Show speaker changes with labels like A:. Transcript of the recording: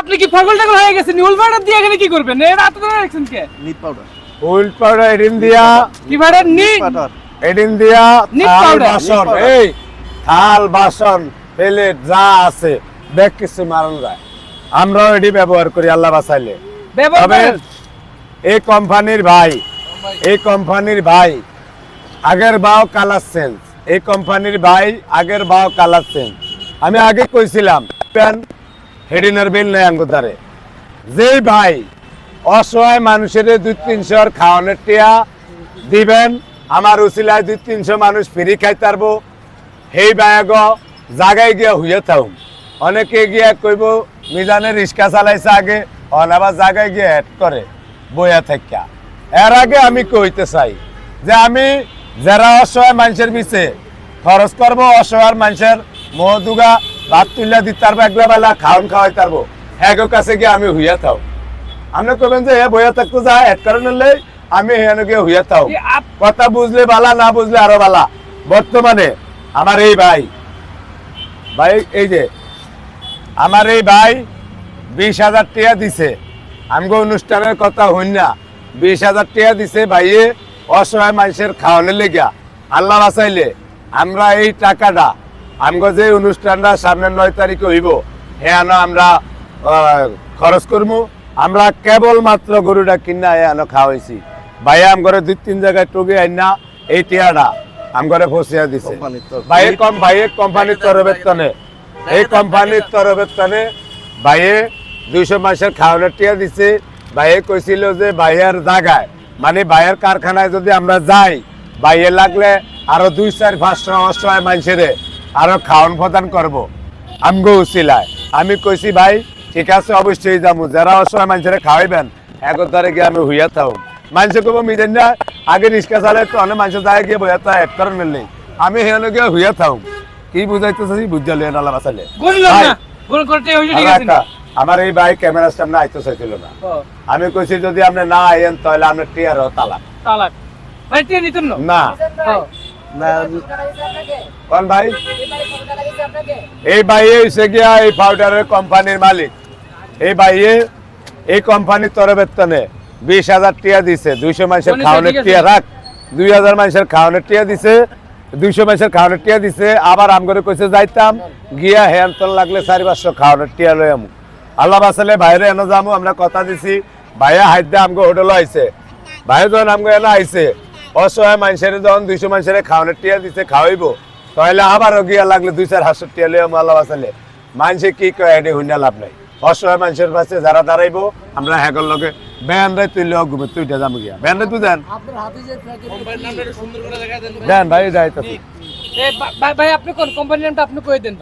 A: আপনি কি পাগল টাগল হয়ে গেছেন? উল পাউডার দিয়ে এখানে কি করবেন? এটা এত ধরে রাখছেন কে?
B: নিট পাউডার।
C: উইল পাউডার এডিন দিয়া।
A: কি পাউডার? নি
B: পাউডার।
C: এডিন দিয়া
A: নিট powder।
C: বাসন। এই থাল বাসন প্লেট যা আছে দেখ কিছু মারণ যায়। আমরাও এটি ব্যবহার করি আল্লাহ বাঁচাইলে।
A: ব্যবহার
C: তবে এই কোম্পানির ভাই এই কোম্পানির ভাই আগের বাও কালার চেঞ্জ। এই কোম্পানির ভাই আগের বাও কালার চেঞ্জ। আমি আগে কইছিলাম পেন হেডিনার বিল নেই আঙ্গুদারে যেই ভাই অসহায় মানুষের দুই তিনশো খাওয়ানোর টিয়া দিবেন, আমার উচিলায় দুই তিনশো মানুষ ফ্রি খাই পারব সেই ব্যাগ জাগায় গিয়া হইয়া থাকুম অনেকে গিয়া কইব, মিজানের রিক্সা চালাইছে আগে অনাবার জায়গায় গিয়ে হেড করে, বইয়া থাকিয়া এর আগে আমি কইতে চাই যে আমি যারা অসহায় মানুষের বিচে খরচ করব, অসহায় মানুষের মহদুগা ভাত তুলিয়া দিতে পারব একলা বেলা খাওয়ান খাওয়াই পারব হ্যাঁ কাছে গিয়ে আমি হইয়া থাও। আপনি কবেন যে এ বইয়া থাকতে যা হেড করে নিলে আমি হেন গিয়ে হইয়া থাও। কথা বুঝলে বালা না বুঝলে আরও বালা। বর্তমানে আমার এই ভাই ভাই এই যে আমার এই ভাই বিশ হাজার টাকা দিছে। আমগো অনুষ্ঠানের কথা হইন না। বিশ হাজার টাকা দিছে ভাইয়ে অসহায় মানুষের খাওয়ানোর লেগা আল্লাহ বাঁচাইলে। আমরা এই টাকাটা আমগো যে অনুষ্ঠানটা সামনের নয় তারিখে হইব হ্যাঁ আমরা খরচ করব আমরা কেবল মাত্র গরুটা কিনা এনো খাওয়াইছি। ভাইয়া আম ঘরে দুই তিন জায়গায় টুকে আইনা এই টিয়াটা আম ঘরে ফসিয়া দিছে।
B: কোম্পানির তরফ।
C: ভাইয়ে কম ভাইয়ে কোম্পানির তরবেতনে এই কোম্পানির তরবেতনে ভাইয়ে দুইশো মাসের খাওয়ানোর টিয়া দিছে। ভাইয়ে কইছিল যে ভাইয়ের জায়গায় মানে ভাইয়ের কারখানায় যদি আমরা যাই ভাইয়ে লাগলে আরও দুই চার পাঁচশো অসহায় মানুষের আরও খাওয়ান প্রদান করব। আমগো উচিলায়। আমি কইছি ভাই ঠিক আছে অবশ্যই যাব যারা অসহায় মানুষের খাওয়াইবেন একর দ্বারে গিয়ে আমি হইয়া থাও মানুষে কব মিজেন না আগে রিক্সা চালে তো অনেক মানুষের যায় গিয়ে বইয়া তা এক করেন নেই। আমি হেন গিয়ে হইয়া থাও কি বুঝাইতেছি বুঝালে নালা বাসালে আমার এই ভাই ক্যামেরার সামনে আইতে চাইছিল না। আমি কইছি যদি আপনি না আইয়েন তাহলে আপনার টিয়ার তালাক।
A: তালাক। না?
C: কোন ভাই? এই ভাইয়ে হইছে গিয়া এই পাউডারের কোম্পানির মালিক। এই ভাইয়ে এই কোম্পানির তরবেতনে বিশ হাজার টিয়া দিছে। দুইশো মাসের
A: অনেক
C: খাওয়ানোর টিয়া রাখ। দুই হাজার মাসের খাওয়ানোর টিয়া দিছে। দুইশো মাসের খাওয়ানোর টিয়া দিছে। আবার আম করে কইছে যাইতাম। গিয়া হ্যান তোর লাগলে চারি পাঁচশো খাওয়ানোর টিয়া লই আমু। আল্লাহ বাসালে বাইরে এনে যামু আমরা কথা দিছি। ভাইয়া হাইতে আমগো হোটেল আইছে। ভাই যখন আমগো এনে আইছে অসহায় মানুষের যখন দুইশো মানুষের খাওয়ানোর টিয়া দিছে খাওয়াইবো। তাহলে আবারও গিয়া লাগলে দুই চার হাজার টিয়া আমু আল্লাহ বাসালে মানুষে কি কয় এটি হুইনা লাভ নাই। অসহায় মানুষের পাশে যারা দাঁড়াইবো আমরা হ্যাগর লগে ব্যান রে তুইলেও ঘুমে তুইটা যাব গিয়া। ব্যান রে তুই দেন। দেন ভাই যাইতেছি।
A: এ, ভাই- ভাই আপনি কোন? কোম্পানির নামটা আপনি কই দেন?